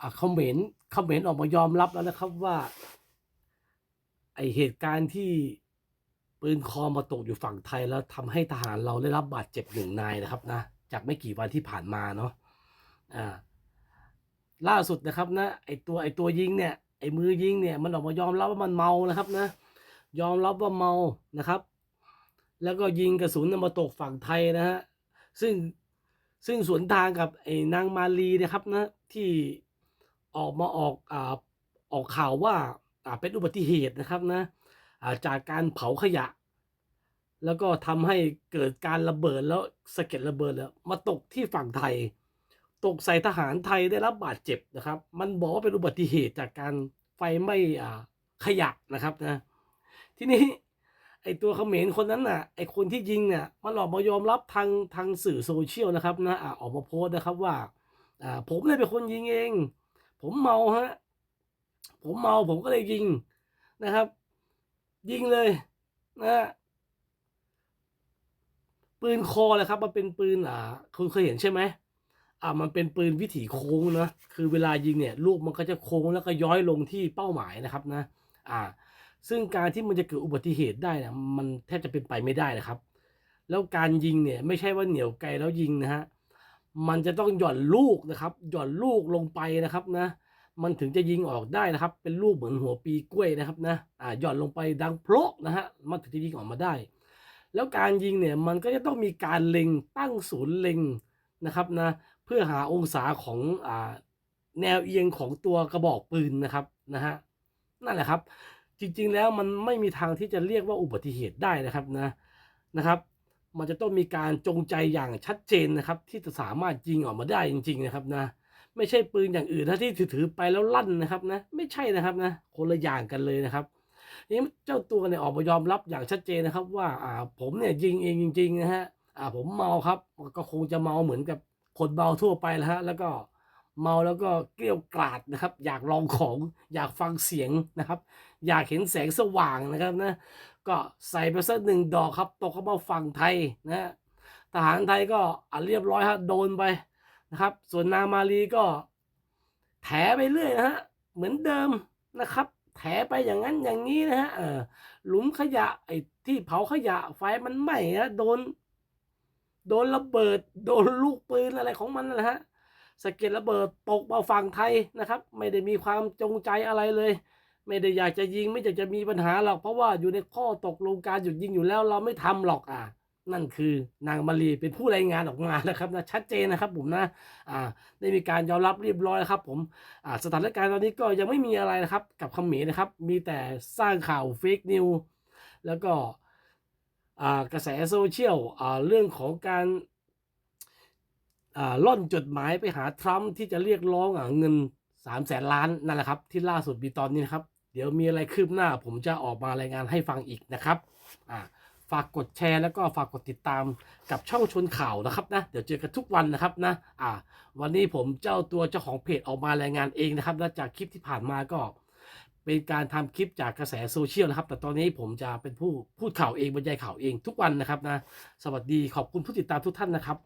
อ่าเขมรเขมรออกมายอมรับแล้วนะครับว่า ไอเหตุการณ์ที่ปืนคอมาตกอยู่ฝั่งไทยแล้วทำให้ทหารเราได้รับบาดเจ็บหนึ่งนายนะครับนะจากไม่กี่วันที่ผ่านมาเนาะอ่าล่าสุดนะครับนะไอตัวไอตัวยิงเนี่ยไอมือยิงเนี่ยมันออกมายอมรับว่ามันเมานะครับนะ ยอมรับว่าเมานะครับ แล้วก็ยิงกระสุนมาตกฝั่งไทยนะฮะซึ่งซึ่งสวนทางกับไอ้นางมาลีนะครับนะที่ ออกมาออกอ่าออกข่าวว่าอ่าเป็นอุบัติเหตุนะครับนะอ่าจากการเผาขยะ แล้วก็ทำให้เกิดการระเบิดแล้วสะเก็ดระเบิดแล้วมาตกที่ฝั่งไทย ตกใส่ทหารไทยได้รับบาดเจ็บนะครับ มันบอกว่าเป็นอุบัติเหตุจากการไฟไหม้อ่าขยะนะครับนะ ทีนี้ไอตัวเขมรคนนั้นน่ะไอคนที่ยิงเนี่ยมันออกมายอมรับทางทางสื่อโซเชียลนะครับนะอ่าออกมาโพสต์นะครับว่าอ่าผมเนี่ยเป็นคนยิงเอง ผมเมาฮะ ผมเมาผมก็เลยยิงนะครับ ยิงเลยนะปืนคอเลยครับ มันเป็นปืนอ่าคุณเคยเห็นใช่ไหมอ่ามันเป็นปืนวิถีโค้งนะคือเวลายิงเนี่ยลูกมันก็จะโค้งแล้วก็ย้อยลงที่เป้าหมายนะครับนะ อ่า ซึ่งการที่มันจะเกิดอุบัติเหตุได้นะมันแทบจะเป็นไปไม่ได้นะครับ แล้วการยิงเนี่ย ไม่ใช่ว่าเหนียวไกลแล้วยิงนะฮะ มันจะต้องหย่อนลูกนะครับ หย่อนลูกลงไปนะครับนะ มันถึงจะยิงออกได้นะครับ เป็นลูกเหมือนหัวปีกล้วยนะครับนะอ่าหย่อนลงไปดังโพะนะฮะมันถึงจะยิงออกมาได้ แล้วการยิงเนี่ยมันก็จะต้องมีการเล็งตั้งศูนย์เล็งนะครับนะเพื่อหาองศาของอ่าแนวเอียงของตัวกระบอกปืนนะครับนะฮะนั่นแหละครับ จริงๆแล้วมันไม่มีทางที่จะเรียกว่าอุบัติเหตุได้นะครับนะนะครับ มันจะต้องมีการจงใจอย่างชัดเจนนะครับ ที่จะสามารถยิงออกมาได้จริง ๆ นะครับนะ ไม่ใช่ปืนอย่างอื่นนะที่ถือๆไปแล้วลั่นนะครับนะ ไม่ใช่นะครับนะ คนละอย่างกันเลยนะครับนี่เจ้าตัวเนี่ยออกมายอมรับอย่างชัดเจนนะครับ ว่าอ่าผมเนี่ยยิงเองจริงๆนะฮะอ่าผมเมาครับ ก็คงจะเมาเหมือนกับคนเมาทั่วไปแล้วฮะแล้วก็ เมาแล้วก็เกลี้ยวกราดนะครับ อยากลองของอยากฟังเสียงนะครับ อยากเห็นแสงสว่างนะครับนะก็ใส่ไปสักหนึ่งดอกครับตกเข้ามาฝั่งไทยนะทหารไทยก็อะเรียบร้อยฮะโดนไปนะครับ ส่วนนามาลีก็แถไปเรื่อยนะฮะเหมือนเดิมนะครับแถไปอย่างนั้นอย่างนี้นะฮะเออหลุมขยะไอ้ที่เผาขยะไฟมันไหม้นะโดน โดนระเบิด โดนลูกปืนอะไรของมันนะฮะ สะเก็ดระเบิดตกมาฝั่งไทยนะครับ ไม่ได้มีความจงใจอะไรเลย ไม่ได้อยากจะยิงไม่อยากจะมีปัญหาหรอกเพราะว่าอยู่ในข้อตกลงการหยุดยิงอยู่แล้วเราไม่ทำหรอกอ่านั่นคือนางมารีเป็นผู้รายงานออกมานะครับนะชัดเจนนะครับผมนะอ่าได้มีการยอมรับเรียบร้อยครับผมอ่าสถานการณ์ตอนนี้ก็ยังไม่มีอะไรนะครับกับเขมรนะครับ มีแต่สร้างข่าวเฟกนิวแล้วก็อ่ากระแสโซเชียลอ่าเรื่องของการ ล่อนจดหมายไปหาทรัมป์ที่จะเรียกร้องอเงินสามแสนล้านนั่นแหละครับ ที่ล่าสุดมีตอนนี้นะครับ เดี๋ยวมีอะไรคืบหน้า ผมจะออกมารายงานให้ฟังอีกนะครับฝากกดแชร์แล้วก็ฝากกดติดตามกับช่องชนข่าวนะครับนะ เดี๋ยวเจอกันทุกวันนะครับนะอ่าวันนี้ผมเจ้าตัวเจ้าของเพจออกมารายงานเองนะครับและจากคลิปที่ผ่านมาก็เป็นการทำคลิปจากกระแสโซเชียลนะครับ แต่ตอนนี้ผมจะเป็นผู้พูดข่าวเองบรรยายข่าวเองทุกวันนะครับนะ สวัสดีขอบคุณผู้ติดตามทุกท่านนะครับ